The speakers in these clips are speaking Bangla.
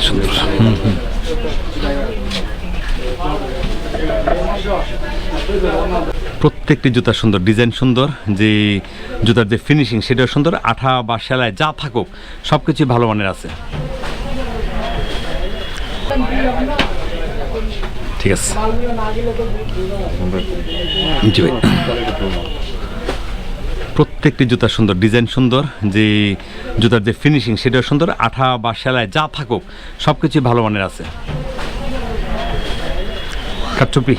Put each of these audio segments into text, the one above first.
সুন্দর হুম, হুম। প্রত্যেকটি জুতা সুন্দর ডিজাইন সুন্দর যে জুতার যে ফিনিশিং সেটাও সুন্দর আঠা বা সেলাই যা থাকুক সব কিছুই ভালো মানের আছে। ঠিক আছে। জি ভাই। প্রত্যেকটি জুতা সুন্দর, ডিজাইন সুন্দর, যে জুতার যে ফিনিশিং সেটাও সুন্দর, আঠা বা সেলাই যা থাকুক সব কিছুই ভালো মানের আছে। কাটচুপি।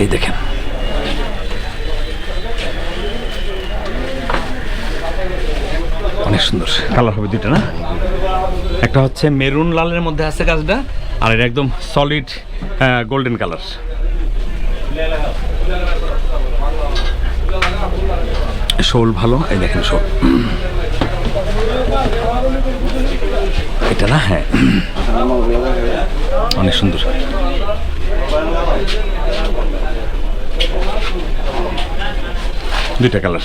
এই দেখেন। অনেক সুন্দর। কালার হবে দুইটা, না? একটা হচ্ছে মেরুন লালের মধ্যে আছে কাজটা, আর এটা একদম সলিড গোল্ডেন কালার শোল ভালো, এই দেখেন শোল। এটা না? হ্যাঁ। অনেক সুন্দর। দুইটা কালার।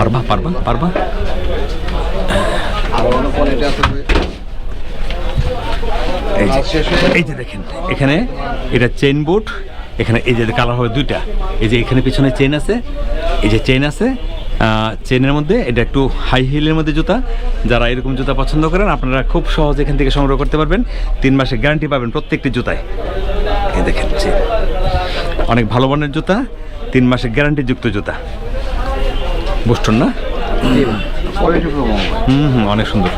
পারবা পারবা পারবা? এই যে দেখেন, এখানে এটা চেইন বোট এখানে এই যে কালার হবে দুইটা। এই যে এখানে পিছনে চেইন আছে, এই যে চেইন আছে চেইনের মধ্যে এটা একটু হাই হিলের মধ্যে জুতা। যারা এরকম জুতা পছন্দ করেন, আপনারা খুব সহজে এখান থেকে সংগ্রহ করতে পারবেন। তিন মাসের গ্যারান্টি পাবেন প্রত্যেকটি জুতায়। এই দেখেন অনেক ভালো মানের জুতা, তিন মাসের গ্যারান্টিযুক্ত জুতা। বুস্টন না? হুম হুম, অনেক সুন্দর।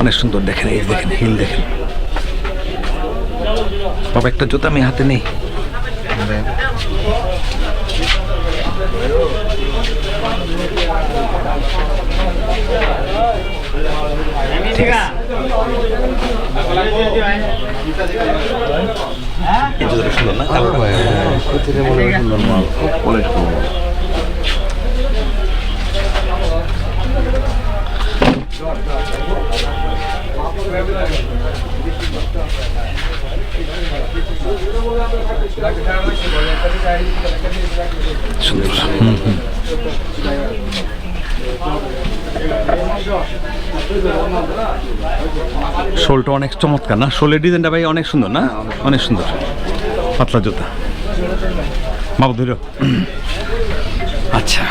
অনেক সুন্দর, দেখেন, এই দেখেন হিল দেখেন। বাবা একটা জুতা আমি হাতে নেই। ঠিক আছে। সুন্দর হুম শোলটা অনেক চমৎকার না? শোলের ডিজাইনটা ভাই অনেক সুন্দর না? অনেক সুন্দর। পাতলা জুতা। বাবু ধৈর আচ্ছা।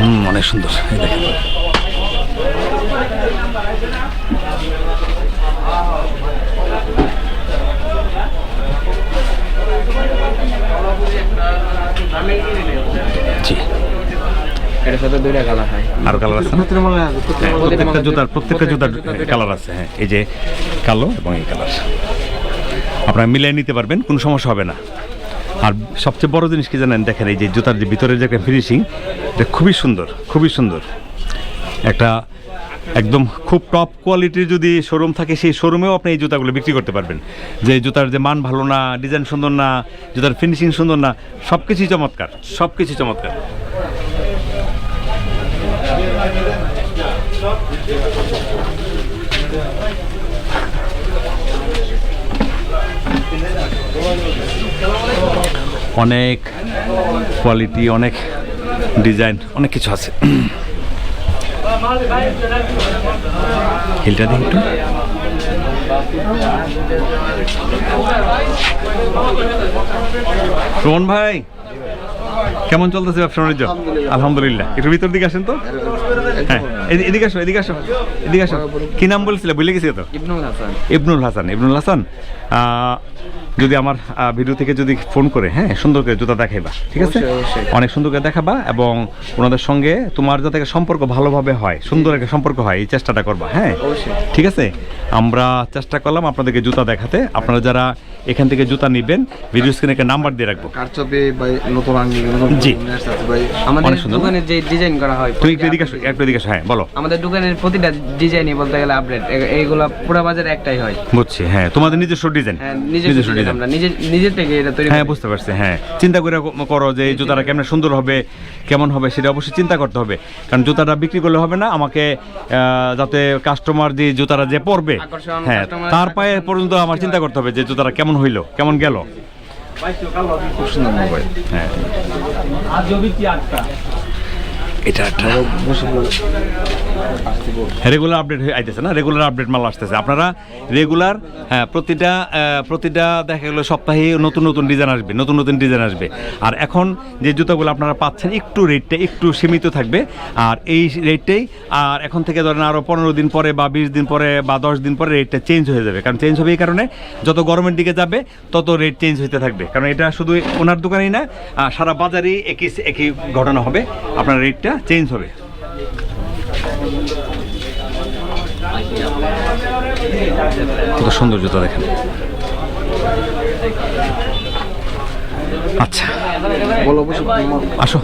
হুম অনেক সুন্দর। এই দেখেন। এটার দুইটা কালার হয়। আরও কালার আছে? প্রত্যেকটা জুতার প্রত্যেকটা জুতার কালার আছে হ্যাঁ এই যে কালো এবং এই কালার আপনারা মিলিয়ে নিতে পারবেন কোনো সমস্যা হবে না। আর সবচেয়ে বড় জিনিস কি জানেন দেখেন এই যে জুতার যে ভিতরের যে একটা ফিনিশিং এটা খুবই সুন্দর খুবই সুন্দর। একটা একদম খুব টপ কোয়ালিটির যদি শোরুম থাকে সেই শোরুমেও আপনি এই জুতাগুলো বিক্রি করতে পারবেন। যে জুতার যে মান ভালো না ডিজাইন সুন্দর না জুতার ফিনিশিং সুন্দর না সব কিছুই চমৎকার। সব কিছুই চমৎকার। অনেক কোয়ালিটি অনেক ডিজাইন অনেক কিছু আছে। হিলটা দিন একটু। রোহন ভাই, কেমন চলতেছে ব্যবসা বাণিজ্য? আলহামদুলিল্লাহ। একটু ভিতর দিকে আসেন তো। হ্যাঁ। এদি- এদিকে আসো এদিকে আসো এদিকে আসো। কি নাম বলছিলে? ভুলে গেছি তো। ইবনুল হাসান। ইবনুল হাসান ইবনুল হাসান। আহ, যদি আমার ভিডিও থেকে যদি ফোন করে হ্যাঁ সুন্দর করে জুতা দেখাইবা ঠিক আছে। অনেক সুন্দর করে দেখাবা এবং ওনাদের সঙ্গে তোমার যাতে সম্পর্ক ভালোভাবে হয় সুন্দর একটা সম্পর্ক হয় এই চেষ্টাটা করবা হ্যাঁ? ঠিক আছে? আমরা চেষ্টা করলাম আপনাদেরকে জুতা দেখাতে। আপনারা যারা এখান থেকে জুতা নেবেন ভিডিও স্ক্রিনে একটা নাম্বার দিয়ে রাখব। জি। আমাদের? দোকানের যে ডিজাইন করা হয় তুমি একটু এদিকে একটু এদিকে হ্যাঁ বলো। আমাদের দোকানের প্রতিটা ডিজাইনই বলতে গেলে আপডেট এইগুলো পুরো বাজারে একটাই হয়। বুঝছি হ্যাঁ তোমাদের নিজস্ব ডিজাইন হ্যাঁ নিজের ডিজাইন আমরা নিজে নিজের থেকে এটা তৈরি হ্যাঁ বুঝতে পারছি হ্যাঁ। চিন্তা করে করো যে এই জুতাটা কেমন সুন্দর হবে কেমন হবে সেটা অবশ্যই চিন্তা করতে হবে। কারণ জুতাটা বিক্রি করলে হবে না আমাকে যাতে কাস্টমার যে জুতাটা যে পরবে হ্যাঁ তার পায়ে পর্যন্ত আমার চিন্তা করতে হবে যে জুতাটা কেমন হইল কেমন গেল। খুব সুন্দর মোবাইল হ্যাঁ। এটা একটা রেগুলার আপডেট হয়ে আইতেছে না? রেগুলার আপডেট মাল আসতেছে। আপনারা রেগুলার হ্যাঁ প্রতিটা প্রতিটা দেখা গেলো সপ্তাহে নতুন নতুন ডিজাইন আসবে নতুন নতুন ডিজাইন আসবে। আর এখন যে জুতাগুলো আপনারা পাচ্ছেন একটু রেটটা একটু সীমিত থাকবে। আর এই রেটটাই আর এখন থেকে ধরেন আরও পনেরো দিন পরে বা বিশ দিন পরে বা দশ দিন পরে রেটটা চেঞ্জ হয়ে যাবে। কারণ চেঞ্জ হবে এই কারণে যত গরমের দিকে যাবে তত রেট চেঞ্জ হতে থাকবে। কারণ এটা শুধু ওনার দোকানেই না সারা বাজারেই একই একই ঘটনা হবে। আপনার রেটটা চেঞ্জ হবে। কত সুন্দর জুতা দেখেন। আচ্ছা। বলো আসো।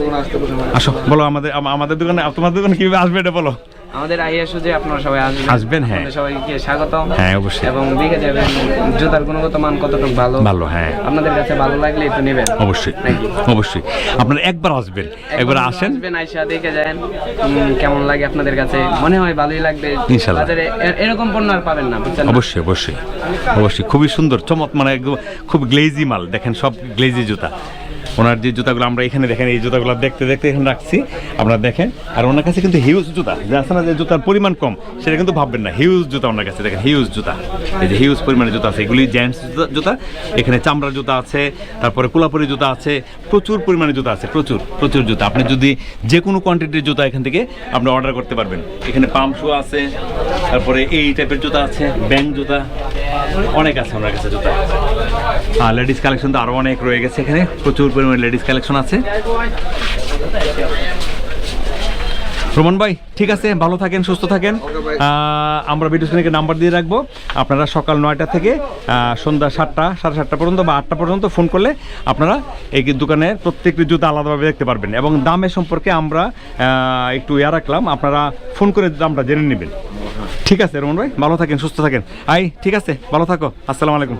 আসো বলো আমাদের আমাদের দোকানে তোমাদের দোকানে কীভাবে আসবে এটা বলো। আমাদের আইয়া সুজে আপনারা সবাই আসবেন আসবেন, হ্যাঁ। সবাইকে স্বাগতম। হ্যাঁ, অবশ্যই। এবং দেখে যাবেন জুতার গুণগত মান কতটুকু ভালো। ভালো হ্যাঁ। আপনাদের কাছে ভালো লাগলে একটু নেবেন। অবশ্যই অবশ্যই। আপনারা একবার আসবেন একবার আসেন। আসবেন আইসা দেখে যান কেমন লাগে আপনাদের কাছে। মনে হয় ভালোই লাগবে। ইনশাল্লাহ। বাজারে এরকম পণ্য আর পাবেন না বুঝছেন অবশ্যই অবশ্যই। অবশ্যই। খুবই সুন্দর চমৎ মানে খুব গ্লেজি মাল। দেখেন সব গ্লেজি জুতা। ওনার যে জুতাগুলো আমরা এখানে দেখেন, এই জুতাগুলো দেখতে দেখতে এখানে রাখছি। আপনারা দেখেন, আর ওনার কাছে কিন্তু হিউজ জুতা। যে আছে না যে জুতার পরিমাণ কম, সেটা কিন্তু ভাববেন না। হিউজ জুতা ওনার কাছে, দেখেন হিউজ জুতা। এই যে হিউজ পরিমাণে জুতা আছে, এগুলি জেন্টস জুতা এখানে চামড়ার জুতা আছে, তারপরে কোলাপুরি জুতা আছে, প্রচুর পরিমাণে জুতা আছে, প্রচুর প্রচুর জুতা। আপনি যদি যে কোনো কোয়ান্টিটির জুতা এখান থেকে আপনি অর্ডার করতে পারবেন। এখানে পাম্প শু আছে, তারপরে এই টাইপের জুতা আছে ব্যাং জুতা, অনেক আছে ওনার কাছে জুতা। আর লেডিস কালেকশন তো আরও অনেক রয়ে গেছে এখানে। প্রচুর পরিমাণে লেডিস কালেকশন আছে। রোমান ভাই ঠিক আছে? ভালো থাকেন সুস্থ থাকেন। আমরা ভিডিও স্ক্রিনে নাম্বার দিয়ে রাখব। আপনারা সকাল নয়টা থেকে সন্ধ্যা সাতটা সাড়ে সাতটা পর্যন্ত বা আটটা পর্যন্ত ফোন করলে আপনারা এই দোকানের প্রত্যেকটি জুতা আলাদাভাবে দেখতে পারবেন এবং দামের সম্পর্কে আমরা একটু ইয়া রাখলাম। আপনারা ফোন করে দামটা জেনে নেবেন। ঠিক আছে রোমান ভাই? ভালো থাকেন সুস্থ থাকেন। আই ঠিক আছে ভালো থাকো। আসসালামু আলাইকুম।